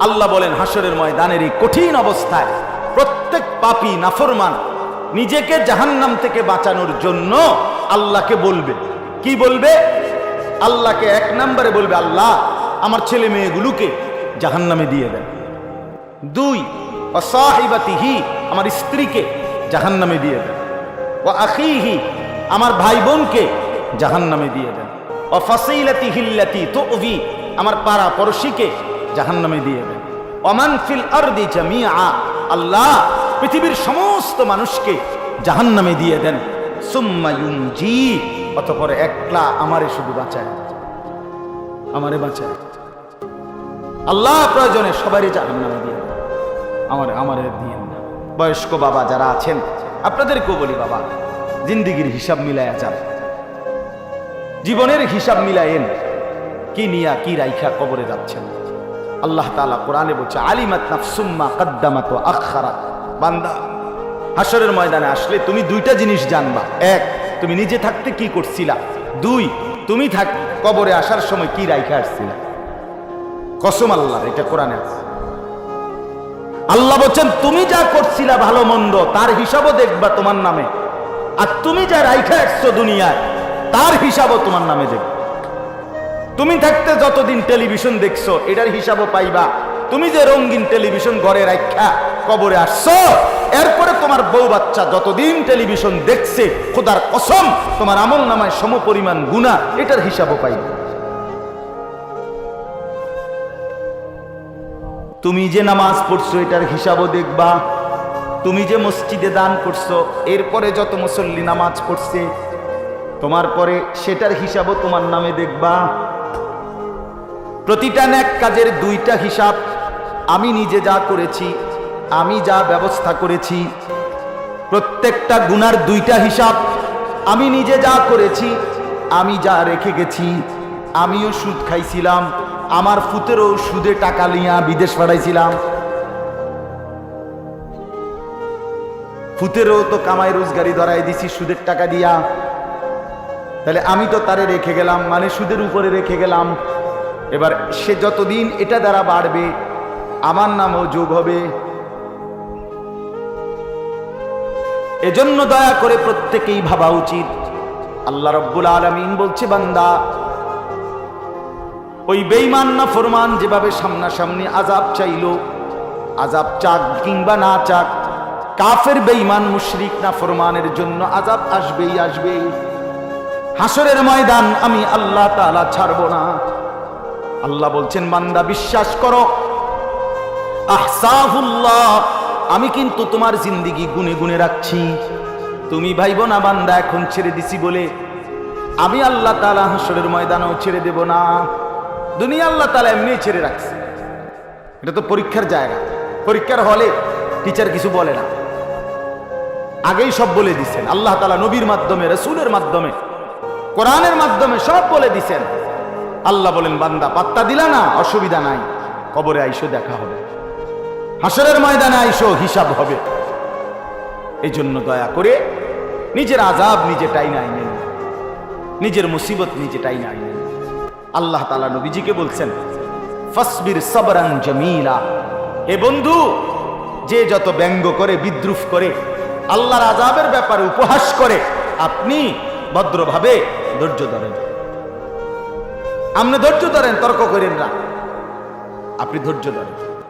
আল্লাহ বলেন হাসরের ময়দানের এই কঠিন অবস্থায় প্রত্যেক পাপী নাফরমান। নিজেকে জাহান্নাম থেকে বাঁচানোর জন্য আল্লাহকে বলবে। কি বলবে? আল্লাহকে এক নম্বরে বলবে, আল্লাহ, আমার ছেলে মেয়েগুলোকে জাহান্নামে দিয়ে দেন। দুই অসাহিবাতিহি আমার স্ত্রীকে জাহান্নামে দিয়ে দেন। ও আখিহি, আমার ভাই বোনকে জাহান্নামে দিয়ে দেন। ও ফাসিলাতি হিল্লাতি তুভি আমার পাড়া পড়শিকে জাহান্নামে দিয়ে দেন। অমান ফিল আরদি জামিআ। আল্লাহ পৃথিবীর সমস্ত মানুষকে জাহান্নামে দিয়ে দেন। সুম্মা ইউনজি, অতঃপর একলা আমারে শুধু বাঁচায়। আমারে বাঁচায়। আল্লাহ প্রয়োজনে সবারই জাহান্নামে দিয়ে দেন। আমার, আমারে দিয়ে না। বয়স্ক বাবা যারা আছেন, আপনাদেরকেও বলি বাবা, জিন্দিগির হিসাব মিলায়া যান। জীবনের হিসাব মিলায়েন। কি নিয়া, কি রাইখা কবরে যাচ্ছেন। আল্লাহ তালা কোরআনে বলছে, আলিমাত নাফসুম্মা কাদ্দামাত ওয়া আখারাত বান্দা হাসরের ময়দানে আসলে তুমি দুইটা জিনিস জানবা। এক, তুমি নিজে থাকতে কি করছিলা? দুই, তুমি থাক, কবরে আসার সময় কি রাইখা আসছিলা? কসম আল্লাহ এটা কোরআনে আছে। আল্লাহ বলছেন, তুমি যা করছিলা ভালো মন্দ, তার হিসাবও দেখবা তোমার নামে। আর তুমি যা রাইখা আসছো দুনিয়ায়, তার হিসাবও তোমার নামে দেখবে। তুমি থাকতে যতদিন টেলিভিশন দেখছ, এটার হিসাবও পাইবা। তুমি যে রঙিন টেলিভিশন ঘরে রাখা কবরে আসছো, এরপরে তোমার বউ বাচ্চা যতদিন টেলিভিশন দেখছে, খোদার কসম, তোমার আমল নামায় সম পরিমাণ গুণা এটার হিসাবও পাইবে। তুমি যে নামাজ পড়ছো, এটার হিসাবও দেখবা। তুমি যে মসজিদে দান করছ, এরপরে যত মুসল্লি নামাজ পড়ছে, তোমার পরে সেটার হিসাবও তোমার নামে দেখবা। প্রতিটা ন্যাক কাজের দুইটা হিসাব, আমি নিজে যা করেছি, আমি যা ব্যবস্থা করেছি। প্রত্যেকটা গুনার দুইটা হিসাব, আমি নিজে যা করেছি, আমি যা রেখে গেছি। আমিও সুদ খাইছিলাম, আমার ফুতেরও সুদে টাকা নিয়া বিদেশ পাঠাইছিলাম। ফুতেরও তো কামাই রোজগারি ধরাই দিছি সুদের টাকা দিয়া। তাহলে আমি তো তারে রেখে গেলাম মানে সুদের উপরে রেখে গেলাম। এবার সে যতদিন এটা দ্বারা বাড়বে, আমার নামও যোগ হবে। এজন্য দয়া করে প্রত্যেকেই ভাবা উচিত। আল্লাহ রব্বুল আলমিন বলছে, বান্দা, ওই বেইমান না ফরমান যেভাবে সামনাসামনি আজাব চাইলো আজাব চাক কিংবা না চাক, কাফের বেইমান মুশরিক না ফরমানের জন্য আজাব আসবেই আসবেই। হাসরের ময়দান আমি আল্লাহ তাআলা ছাড়ব না। আল্লাহ বলছেন, বান্দা, বিশ্বাস করো। আহসাহুল্লাহ আমি কিন্তু তোমার জিন্দিগি গুনে গুনে রাখছি। তুমি ভাইব না, বান্দা, এখন ছেড়ে দিছি বলে। আমি আল্লাহ তালা হাসরের ময়দানও ছেড়ে দেব না। দুনিয়া আল্লাহ তালা এমনি ছেড়ে রাখছে। এটা তো পরীক্ষার জায়গা। পরীক্ষার হলে টিচার কিছু বলে না। আগেই সব বলে দিচ্ছেন আল্লাহ তালা নবীর মাধ্যমে, রসুলের মাধ্যমে, কোরআনের মাধ্যমে সব বলে দিছেন। আল্লাহ বলেন, বান্দা, পাত্তা দিলা না, অসুবিধা নাই। কবরে আইসো, দেখা হবে। হাসরের ময়দানে আইসো, হিসাব হবে। এই জন্য দয়া করে নিজের আজাব নিজে টাই নাই নেন। নিজের মুসিবত নিজে টাই নাই নেন। আল্লাহ তালা নবীজিকে বলছেন, ফসবির সবরান জমিলা। এ বন্ধু, যে যত ব্যঙ্গ করে, বিদ্রুপ করে, আল্লাহর আজাবের ব্যাপারে উপহাস করে, আপনি ভদ্রভাবে ধৈর্য ধরেন। আপনি ধৈর্য ধরেন, তর্ক করেন না। আপনি ধৈর্য ধরেন।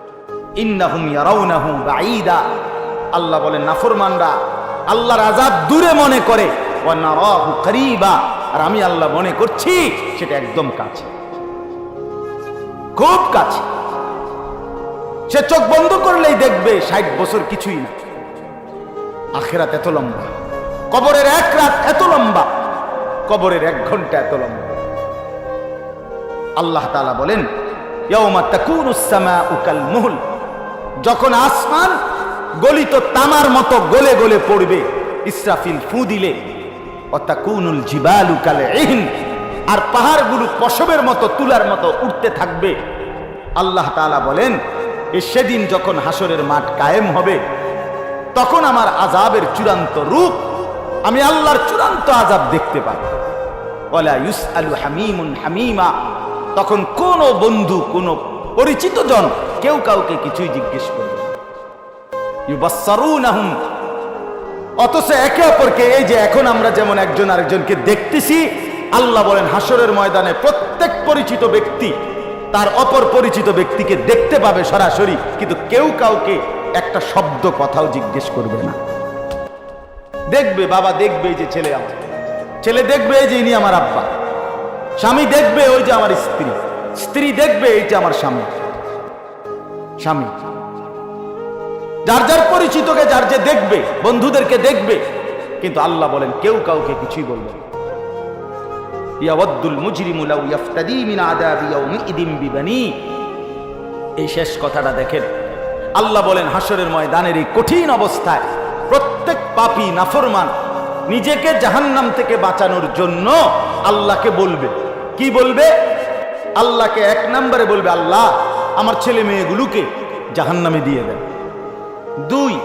ইন্নাহুম ইয়ারাউনাহু বাঈদা। আল্লাহ বলেন, নাফরমানরা আল্লাহর আজাব দূরে মনে করে। ওয়া নারাহু করিবা। আর আমি আল্লাহ মনে করছি, সেটা একদম কাছে। খুব কাছে। সে চোখ বন্ধ করলেই দেখবে ষাট বছর কিছুই না। আখেরাত এত লম্বা। কবরের এক রাত এত লম্বা। কবরের এক ঘণ্টা এত লম্বা। আল্লাহ তাআলা বলেন যখন আসমান গলিত তামার মতো গলে গলে পড়বে, ইসরাফিল ফু দিলে অতাকুনুল জিবালু কালে ইহন আর পাহাড়গুলো পশবের মতো, তুলার মতো উঠতে থাকবে। আল্লাহ তাআলা বলেন, এ সেদিন যখন হাসরের মাঠ কায়েম হবে, তখন আমার আজাবের চূড়ান্ত রূপ আমি আল্লাহর চূড়ান্ত আজাব দেখতে পাই ইউস আলু হামিমা তখন কোন বন্ধু, কোন পরিচিত জন কেউ কাউকে কিছুই জিজ্ঞেস করবে অথচ একে অপরকে, এই যে এখন আমরা যেমন একজন আরেকজনকে দেখতেছি, আল্লাহ বলেন হাসরের ময়দানে প্রত্যেক পরিচিত ব্যক্তি তার অপর পরিচিত ব্যক্তিকে দেখতে পাবে সরাসরি, কিন্তু কেউ কাউকে একটা শব্দ কথাও জিজ্ঞেস করবে না। দেখবে, বাবা দেখবে যে ছেলে আমার। ছেলে দেখবে যে ইনি আমার আব্বা। স্বামী দেখবে ওই যে আমার স্ত্রী। স্ত্রী দেখবে এই যে আমার স্বামী। স্বামী। যার যার পরিচিতকে, যার যে দেখবে, বন্ধুদেরকে দেখবে, কিন্তু আল্লাহ বলেন, কেউ কাউকে কিছুই বলবে। ইয়াওয়াদ্দুল মুজরিমু লাউ ইয়াফতাদি মিন এই শেষ কথাটা দেখেন। আল্লাহ বলেন হাসরের ময়দানের এই কঠিন অবস্থায় প্রত্যেক পাপী নাফরমান নিজেকে জাহান্নাম থেকে বাঁচানোর জন্য আল্লাহকে বলবে। কি বলবে? আল্লাহকে এক নম্বরে বলবে, আল্লাহ, আমার ছেলে মেয়েগুলোকে জাহান্নামে দিয়ে দেন। দুই,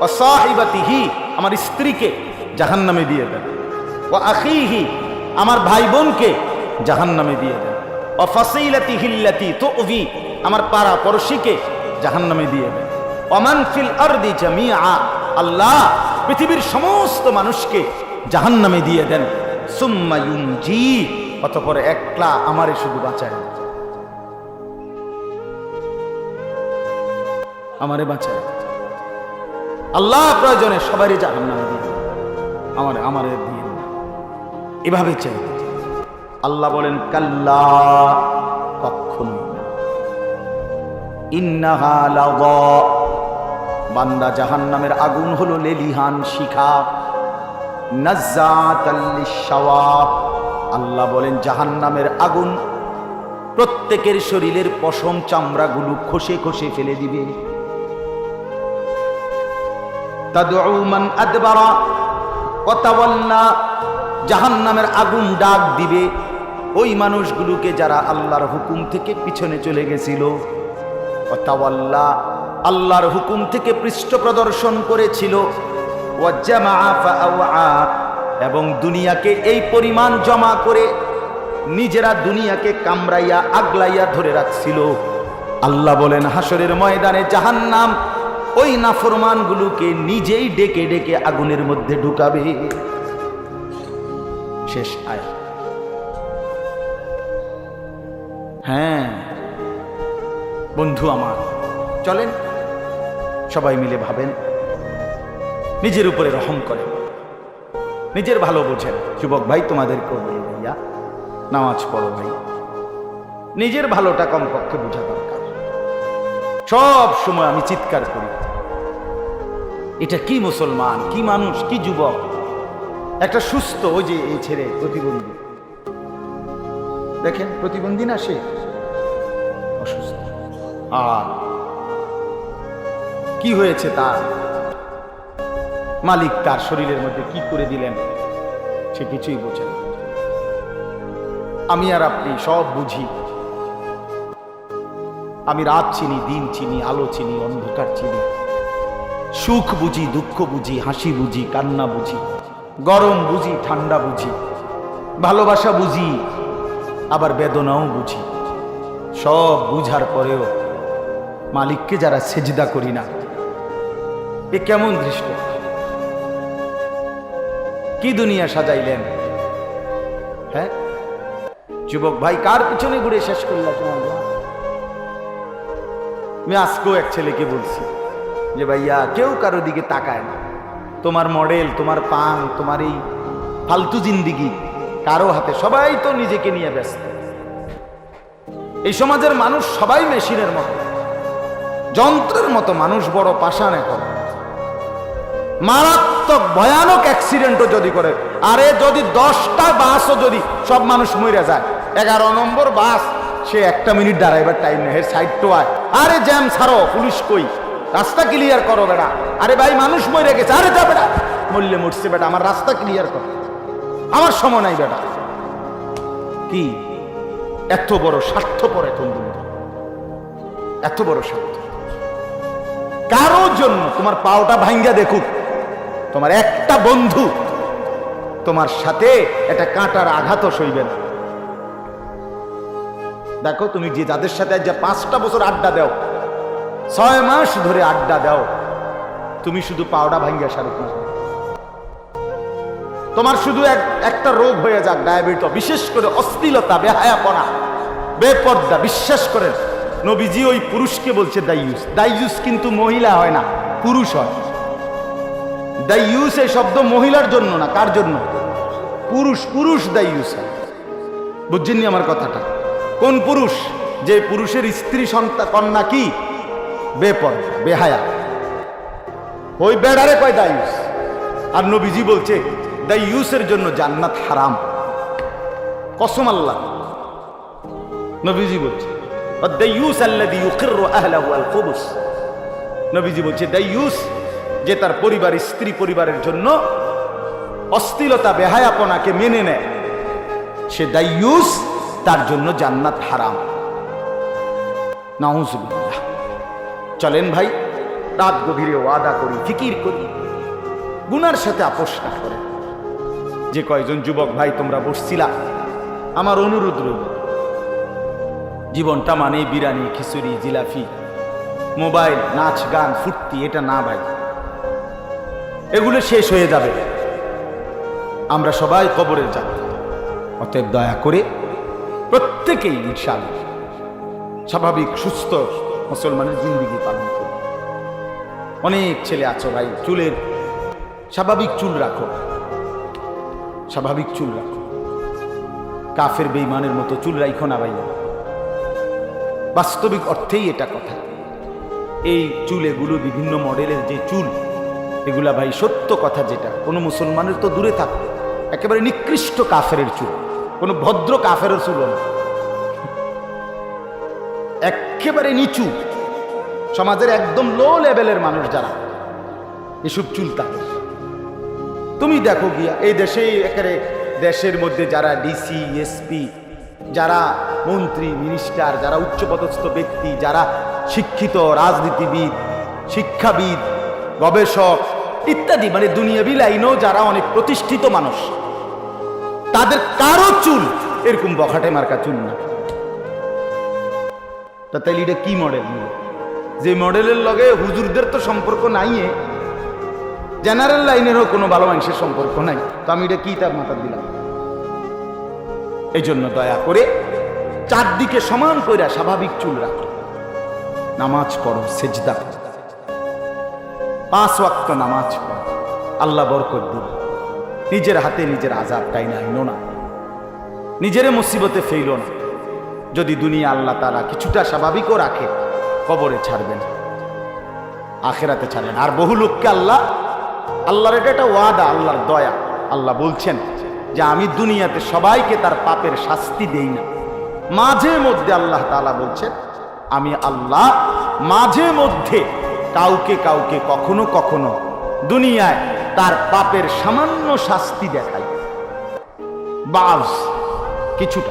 অসাহিবাতিহি, আমার স্ত্রীকে জাহান্নামে দিয়ে দেন। ও আখিহি, আমার ভাই বোনকে জাহান্নামে দিয়ে দেন। ও ফাসিলাতি হিল্লাতি তো আমার পাড়া পড়শিকে জাহান্নামে দিয়ে দেন। অমান ফিল জামিআ, আল্লাহ পৃথিবীর সমস্ত মানুষকে জাহান্নামে দিয়ে দেন। সুম্মা ইউনজি অতঃপর একলা আমারে শুধু বাঁচায় আমারে বাঁচায় আল্লাহ প্রয়োজনে সবারই জাহান নামে দিয়ে। আমার আমার দিয়ে। এভাবে চাই আল্লাহ বলেন, কাল্লা কখনো ইন্নাহা। বান্দা জাহান নামের আগুন হলো লেলিহান শিখা নাজ্জাতাল লিশাওয়া। আল্লাহ বলেন জাহান নামের আগুন প্রত্যেকের শরীরের পশম চামড়াগুলো খসে খসে ফেলে দিবে। ওয়া তাওয়াল্লা, জাহান্নামের আগুন ডাক দিবে। ওই মানুষগুলোকে যারা আল্লাহর হুকুম থেকে পিছনে চলে গেছিল, ওয়া আল্লাহর হুকুম থেকে পৃষ্ঠ প্রদর্শন করেছিল, ওয়া জামাআ ফাআওয়া এবং দুনিয়াকে এই পরিমাণ জমা করে নিজেরা দুনিয়াকে কামড়াইয়া, আগলাইয়া ধরে রাখছিল। আল্লাহ বলেন হাসরের ময়দানে জাহান্নাম ওই নাফরমানগুলোকে নিজেই ডেকে ডেকে আগুনের মধ্যে ঢুকাবে। শেষ আয় হ্যাঁ বন্ধু আমার, চলেন, সবাই মিলে ভাবেন, নিজের উপরে রহম করেন। নিজের ভালো বোঝেন। যুবক ভাই, তোমাদেরকেও বলি ভাইয়া, নামাজ পড়ো ভাই। নিজের ভালোটা কমপক্ষে বোঝা দরকার। সব সময় আমি চিৎকার করি। এটা কি মুসলমান, কি মানুষ, কি যুবক? একটা সুস্থ ওই যে এই ছেলে, প্রতিবন্ধী। দেখেন, প্রতিবন্ধী না সে? অসুস্থ। আর কি হয়েছে তার? মালিক তার শরীরের মধ্যে কি করে দিলেন, সে কিছুই বোঝে না। আমি আর আপনি সব বুঝি। আমি রাত চিনি, দিন চিনি, আলো চিনি, অন্ধকার চিনি। সুখ বুঝি, দুঃখ বুঝি, হাসি বুঝি, কান্না বুঝি, গরম বুঝি, ঠান্ডা বুঝি, ভালোবাসা বুঝি, আবার বেদনাও বুঝি। সব বুঝার পরেও মালিককে যারা সেজদা করি না, এ কেমন দৃষ্ট? কি দুনিয়া সাজাইলেন? হ্যাঁ? যুবক ভাই কার পিছনে ঘুরে শেষ করলা তোমার আমি আজকেও এক ছেলেকে বলছি যে, ভাইয়া, কেউ কারও দিকে তাকায় না। তোমার মডেল, তোমার পান, তোমার এই ফালতু জিন্দিগি, কারও হাতে সবাই তো নিজেকে নিয়ে ব্যস্ত। এই সমাজের মানুষ সবাই মেশিনের মতো। যন্ত্রের মতো মানুষ বড় পাষাণ এখন। মারাত্মক ভয়ানক অ্যাক্সিডেন্টও যদি করে, আরে যদি দশটা বাসও যদি সব মানুষ মরে যায়, এগারো নম্বর বাস, সে একটা মিনিট দাঁড়াইবার টাইম নেই সাইড তো আয়। আরে জ্যাম ছাড়ো, পুলিশ কই? রাস্তা ক্লিয়ার করো বেটা আরে ভাই, মানুষ মরে গেছে, আরে যা বেটা মরলে মরছে বেটা আমার রাস্তা ক্লিয়ার কর। আমার সময় নাই বেটা কি? এত বড় স্বার্থপর এখন এত বড় স্বার্থ। কারোর জন্য তোমার পাওটা ভাঙ্গা দেখুক। তোমার একটা বন্ধু তোমার সাথে একটা কাঁটার আঘাতও সইবে না। দেখো, তুমি যে যাদের সাথে যে পাঁচটা বছর আড্ডা দাও, ছয় মাস ধরে আড্ডা দাও, তুমি শুধু পাওডা ভাঙ্গিয়া খান। তোমার শুধু এক, একটা রোগ হয়ে যাক, ডায়াবেটিস, বিশেষ করে অশ্লীলতা, বেহায়াপনা, বেপর্দা, বিশ্বাস করেন, নবীজি ওই পুরুষকে বলছে দাইয়ুস দাইয়ুস কিন্তু মহিলা হয় না, পুরুষ হয়। দাইয়ুস এই শব্দ মহিলার জন্য না, কার জন্য? পুরুষ পুরুষ দাইয়ুস হয় বুঝছেননি আমার কথাটা? কোন পুরুষ? যে পুরুষের স্ত্রী, সন্তান, কন্যা কি? বেপর্দা, বেহায়া। ওই বেড়ারে কয় দায়ুস আর নবীজি বলছে দায়ুসের জন্য জান্নাত হারাম। কসম আল্লাহ। নবীজি বলছে দায়ুস আল্লাযী ইউকিররু আহলাহু আল খুবুস নবীজি বলছে দায়ুস যে তার পরিবার স্ত্রী পরিবারের জন্য অস্থিলতা বেহায়াপনাকে মেনে নেয়। সে দায়ুস, তার জন্য জান্নাত হারাম। নাউজুবিল্লাহ। চলেন ভাই, রাত গভীরে ওয়াদা করি, ফিকির করি। গুনার সাথে আপোষ না করে। যে কয়জন যুবক ভাই, তোমরা বসছিলা। আমার অনুরোধ রইল, জীবনটা মানে বিরিয়ানি, খিচুড়ি জিলাফি মোবাইল, নাচ, গান, ফুর্তি, এটা না ভাই। এগুলো শেষ হয়ে যাবে। আমরা সবাই কবরের যাব অতএব দয়া করে প্রত্যেকেই ইনশাআল্লাহ স্বাভাবিক, সুস্থ মুসলমানের জিন্দিগি পালন করি অনেক ছেলে আছো ভাই, চুলের স্বাভাবিক চুল রাখো। স্বাভাবিক চুল রাখো। কাফের বেইমানের মতো চুল রাইখো না ভাই বাস্তবিক অর্থেই এটা কথা। এই চুল এগুলো বিভিন্ন মডেলের যে চুল এগুলা ভাই সত্য কথা যেটা। কোনো মুসলমানের তো দূরে থাক। একেবারে নিকৃষ্ট কাফের চুল। কোনো ভদ্র কাফের চুল না। একেবারে নিচু। সমাজের একদম লো লেভেলের মানুষ যারা, এসব চুল তাদের। তুমি দেখো গিয়া, এই দেশে একেবারে দেশের মধ্যে যারা ডিসি এসপি যারা মন্ত্রী মিনিস্টার যারা উচ্চপদস্থ ব্যক্তি, যারা শিক্ষিত রাজনীতিবিদ, শিক্ষাবিদ গবেষক ইত্যাদি মানে দুনিয়াবি লাইনেও যারা অনেক প্রতিষ্ঠিত মানুষ, তাদের কারও চুল এরকম বখাটে মার্কা চুল না। তা তাইলে এটা কি মডেল যে মডেলের লগে হুজুরদের তো সম্পর্ক নাই জেনারেল লাইনেরও কোনো ভালো মানুষের সম্পর্ক নাই। তো আমি এটা কি তার মাথা দিলাম? এই জন্য দয়া করে চারদিকে সমান কইরা স্বাভাবিক চুল রাখো। নামাজ পড়ো, সেজদা। পাঁচ ওয়াক্ত নামাজ পড়ো। আল্লাহ বরকত দিন। নিজের হাতে নিজের আজাব টাইনা আইনো না। নিজের মুসিবতে ফেইল না। যদি দুনিয়া আল্লাহ তারা কিছুটা স্বাভাবিকও রাখে, কবরে ছাড়বেন আখেরাতে ছাড়েন আর বহু লোককে আল্লাহ, আল্লাহর এটা একটা ওয়াদা, আল্লাহর দয়া। আল্লাহ বলছেন যে, আমি দুনিয়াতে সবাইকে তার পাপের শাস্তি দেই না। মাঝে মধ্যে আল্লাহ তাআলা বলছেন, আমি আল্লাহ মাঝে মধ্যে কাউকে কাউকে কখনো কখনো দুনিয়ায় তার পাপের সামান্য শাস্তি দেখাই বাস, কিছুটা।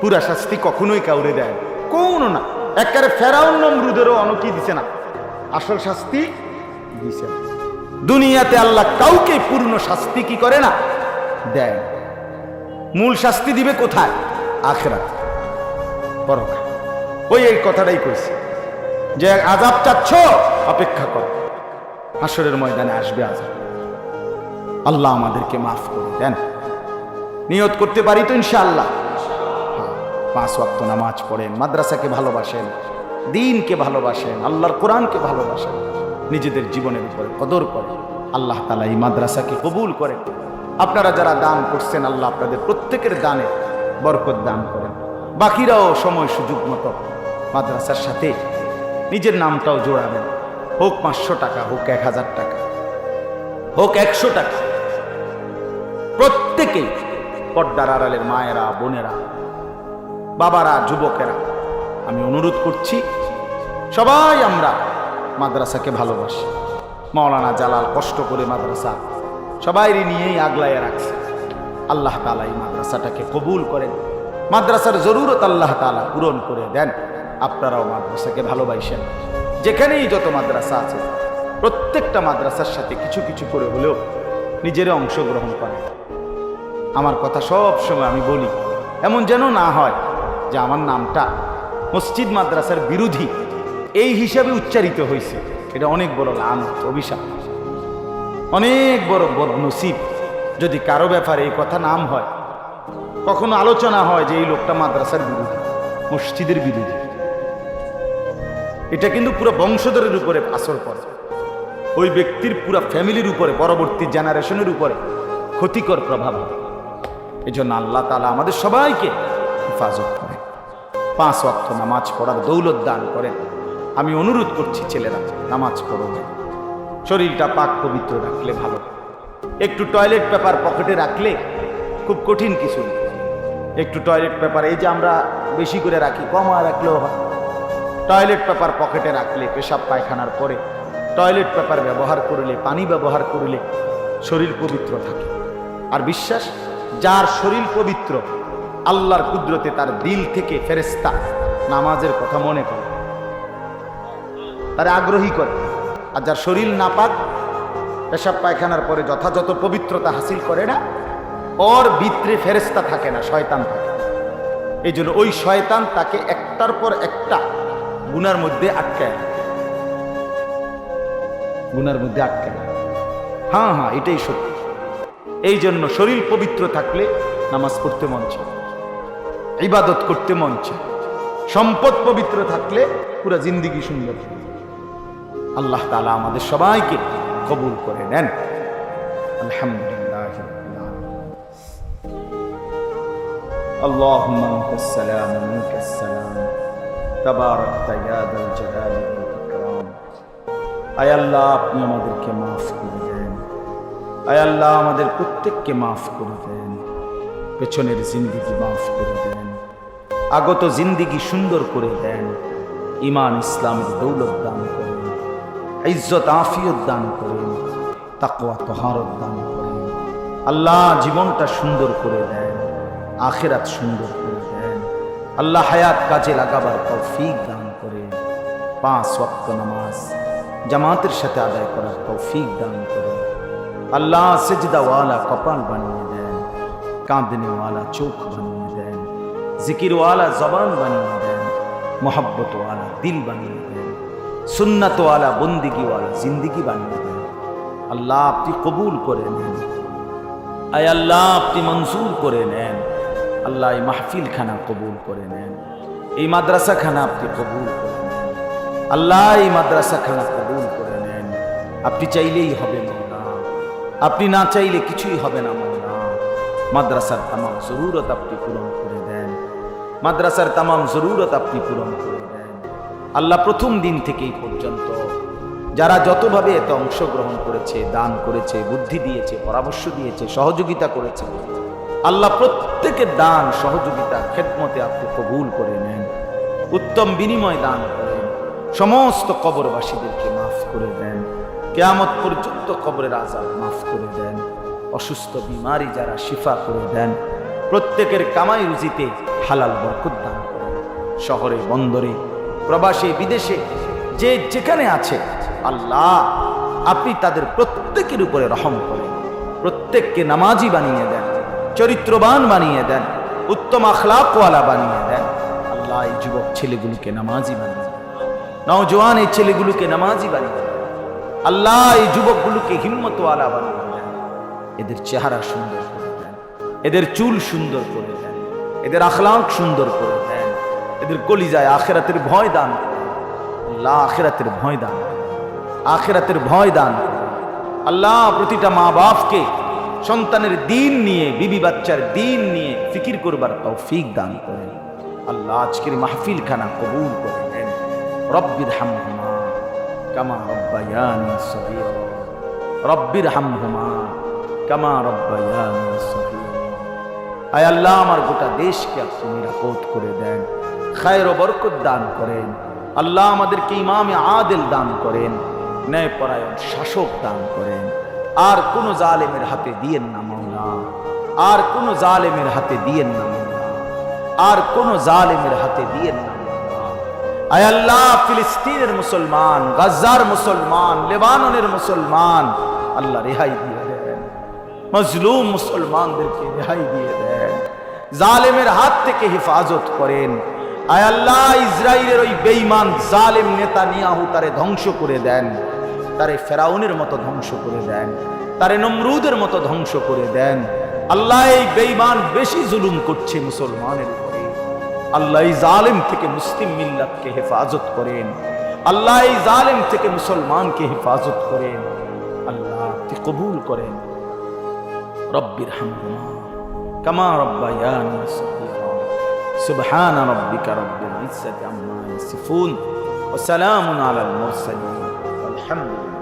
পুরা শাস্তি কখনোই কাউরে দেয়। কোনো না। একেবারে ফেরাউন নমরুদেরও অনকি দিছে না। আসল শাস্তি দিছে না। দুনিয়াতে আল্লাহ কাউকে পূর্ণ শাস্তি কি করে না? দেয় মূল শাস্তি দিবে কোথায়? আখেরাত। পরকাল। ওই এই কথাটাই কইছে। যে আজাব চাচ্ছ অপেক্ষা কর। হাসরের ময়দানে আসবে আজাব আল্লাহ আমাদেরকে মাফ করে দেন। নিয়ত করতে পারি তো ইনশাআল্লাহ। হ্যাঁ, পাঁচ ওয়াক্ত নামাজ পড়েন মাদ্রাসাকে ভালোবাসেন দিনকে ভালোবাসেন আল্লাহর কোরআনকে ভালোবাসেন নিজেদের জীবনের উপরে কদর করেন। আল্লাহ তালা এই মাদ্রাসাকে কবুল করেন। আপনারা যারা দান করছেন আল্লাহ আপনাদের প্রত্যেকের দানে বরকত দান করেন। বাকিরাও সময় সুযোগ মতো মাদ্রাসার সাথে নিজের নামটাও জোড়াবেন। হোক পাঁচশো টাকা, হোক এক হাজার টাকা, হোক একশো টাকা। প্রত্যেকেই পর্দার আড়ালের মায়েরা, বোনেরা, বাবারা, যুবকেরা, আমি অনুরোধ করছি, সবাই আমরা মাদ্রাসাকে ভালোবাসি। মাওলানা জালাল কষ্ট করে মাদ্রাসা সবাইরই নিয়েই আগলাইয়া রাখছে। আল্লাহ তালা এই মাদ্রাসাটাকে কবুল করেন। মাদ্রাসার জরুরত আল্লাহ তালা পূরণ করে দেন। আপনারাও মাদ্রাসাকে ভালোবাসেন। যেখানেই যত মাদ্রাসা আছে, প্রত্যেকটা মাদ্রাসার সাথে কিছু কিছু করে হলেও নিজেরা অংশগ্রহণ করেন আমার কথা সব সময় আমি বলি, এমন যেন না হয় যে আমার নামটা মসজিদ মাদ্রাসার বিরোধী। এই হিসাবে উচ্চারিত হয়েছে। এটা অনেক বড় লানত, অভিশাপ। অনেক বড় বড় বদনসিব। যদি কারও ব্যাপারে এই কথা নাম হয়, কখনো আলোচনা হয় যে এই লোকটা মাদ্রাসার বিরোধী, মসজিদের বিরোধী। এটা কিন্তু পুরো বংশধরের উপরে আসর পড়ে। ওই ব্যক্তির পুরো ফ্যামিলির উপরে, পরবর্তী জেনারেশনের উপরে ক্ষতিকর প্রভাব হবে। এই জন্য আল্লাহ তালা আমাদের সবাইকে হেফাজত করে পাঁচ অর্থ নামাজ পড়ার দৌলত দান করেন। আমি অনুরোধ করছি ছেলেরা, নামাজ পড়ো। শরীরটা পাক পবিত্র রাখলে ভালো। একটু টয়লেট পেপার পকেটে রাখলে খুব কঠিন কিছু একটু টয়লেট পেপার, এই যে আমরা বেশি করে রাখি, কমা রাখলেও হয়। টয়লেট পেপার পকেটে রাখলে, পেশাব পায়খানার পরে, টয়লেট পেপার ব্যবহার করলে, পানি ব্যবহার করলে শরীর পবিত্র থাকে। আর বিশ্বাস? যার শরীর পবিত্র, আল্লাহর কুদরতে তার দিল থেকে ফেরেস্তা নামাজের কথা মনে করে। তার আগ্রহী করে। আর যার শরীর নাপাক, পেশাব পায়খানার পরে যথাযথ পবিত্রতা হাসিল করে না, ওর ভিতরে ফেরেস্তা থাকে না, শয়তান থাকে। এই জন্য ওই শয়তান তাকে একটার পর একটা গুনার মধ্যে আটকায় রাখে। গুনার মধ্যে আটকায় রাখে। হ্যাঁ হ্যাঁ এটাই সত্যি এই জন্য শরীর পবিত্র থাকলে নামাজ পড়তে মন চায় ইবাদত করতে মন চায় সম্পদ পবিত্র থাকলে পুরো জিন্দিগি সুন্দর আল্লাহ তালা আমাদের সবাইকে কবুল করে নেন আলহামদুলিল্লাহ রাব্বিল আলামিন। اللهم انت السلام ومنك السلام তাবারাকতা ইয়া দাল জালালি আল্লাহ, আপনি আমাদেরকে মাফ করে দেন। আয় আল্লাহ, আমাদের প্রত্যেককে মাফ করে দেন। পেছনের জিন্দিগি মাফ করে দেন। আগত জিন্দিগি সুন্দর করে দেন। ইমান ইসলামের দৌলত দান করেন। ইজ্জত, আফিয়ত দান করেন। তাকওয়া, তহারত দান করেন। আল্লাহ জীবনটা সুন্দর করে দেন। আখেরাত সুন্দর করে দেন। আল্লাহ হায়াত কাজে লাগাবার তৌফিক দান করেন পাঁচ ওয়াক্ত নামাজ জামাতের সাথে আদায় করার তৌফিক দান করেন আল্লাহ সেজদাওয়ালা কপাল বানিয়ে দেন, কাঁদনেওয়ালা চোখ বানিয়ে দেন, জিকিরওয়ালা জবান বানিয়ে দেন, মোহাব্বতওয়ালা দিল বানিয়ে দেন, সুন্নাতওয়ালা বন্দিগিওয়ালা জিন্দিগি বানিয়ে দেন। আল্লাহ আপনি কবুল করে নেন। আয় আল্লাহ আপনি মঞ্জুর করে নেন। আল্লাহ এই মাহফিল খানা কবুল করে নেন। এই মাদ্রাসা খানা আপনি কবুল করে নেন। আল্লাহ এই মাদ্রাসা খানা কবুল করে নেন। আপনি চাইলেই হবে মৌলা। আপনি না চাইলে কিছুই হবে না মৌলা। মাদ্রাসার তামাম জরুরত আপনি পূরণ করে দেন। মাদ্রাসার তামাম জরুরত আপনি পূরণ করে দেন। আল্লাহ প্রথম দিন থেকেই পর্যন্ত যারা যতভাবে এতে অংশগ্রহণ করেছে, দান করেছে, বুদ্ধি দিয়েছে, পরামর্শ দিয়েছে, সহযোগিতা করেছে আল্লাহ প্রত্যেকের দান, সহযোগিতা, খেদমতে আপনি কবুল করে নেন। উত্তম বিনিময় দান করেন। সমস্ত কবরবাসীদেরকে মাফ করে দেন। কেয়ামত পর্যন্ত কবরের আজাব মাফ করে দেন। অসুস্থ, বিমারি যারা শিফা করে দেন, প্রত্যেকের কামাই রুজিতে হালাল বরকত দান করেন। শহরে, বন্দরে, প্রবাসে, বিদেশে, যে যেখানে আছে, আল্লাহ আপনি তাদের প্রত্যেকের উপরে রহম করেন। প্রত্যেককে নামাজি বানিয়ে দেন। চরিত্রবান বানিয়ে দেন, উত্তম আখলাকওয়ালা বানিয়ে দেন। আল্লাহ এই যুবক ছেলেগুলোকে নামাজি বানিয়ে দেন। নওজোয়ান এই ছেলেগুলোকে নামাজি বানিয়ে দেন। আল্লাহ এই যুবকগুলোকে হিম্মতওয়ালা বানিয়ে দেন। এদের চেহারা সুন্দর করে দেন। এদের চুল সুন্দর করে দেন। এদের আখলাক সুন্দর করে দেন। এদের কলিজায় আখেরাতের ভয় দান আল্লাহ আখেরাতের ভয় দান। আখেরাতের ভয় দান আল্লাহ প্রতিটা মা বাপকে সন্তানের দিন নিয়ে, বিবি বাচ্চার দিন নিয়ে ফিকির করবার তৌফিক দান করেন। আল্লাহ আজকের মাহফিল খানা কবুল করে নেন। রব্বির হামহুমা কামা রব্বায়ানি সগীরা। রব্বির হামহুমা কামা রব্বায়ানি আয় আল্লাহ, আমার গোটা দেশকে আপনি নিরাপদ করে দেন, খায়ের বরকত দান করেন। আল্লাহ আমাদেরকে ইমামে আদেল দান করেন, ন্যায়পরায়ণ শাসক দান করেন। আর কোন জালেমের হাতে দিয়েন না মাওলা। আর কোন জালেমের হাতে দিয়েন না মাওলা। আর কোন জালেমের হাতে দিয়েন না মাওলা। আয় আল্লাহ, ফিলিস্তিনের মুসলমান গাজার মুসলমান, লেবাননের মুসলমান, আল্লাহ রেহাই দিয়ে দেন। মজলুম মুসলমানদেরকে রেহাই দিয়ে দেন। জালেমের হাত থেকে হেফাজত করেন। আয় আল্লাহ ইসরায়েলের ওই বেঈমান জালেম নেতা নিয়াহু তারে ধ্বংস করে দেন। তারে ফেরাউনের মতো ধ্বংস করে দেন, তারে নমরুদের মতো ধ্বংস করে দেন। আল্লাহ এই বেঈমান বেশি জুলুম করছে মুসলমানের উপরে। আল্লাহ জালেম থেকে মুসলিম মিল্লাতকে হেফাজত করেন। আল্লাহ এই জালেম থেকে মুসলমানকে হেফাজত করেন। আল্লাহ কবুল করেন। রব্বির হামহুমা, কামা রব্বায়ানি সুবহান রব্বিকা রব্বিল ইজ্জাতি আম্মা ইয়াসিফুন। ওয়া সালামুন আলাল মুরসালিন। আলহামদুলিল্লাহ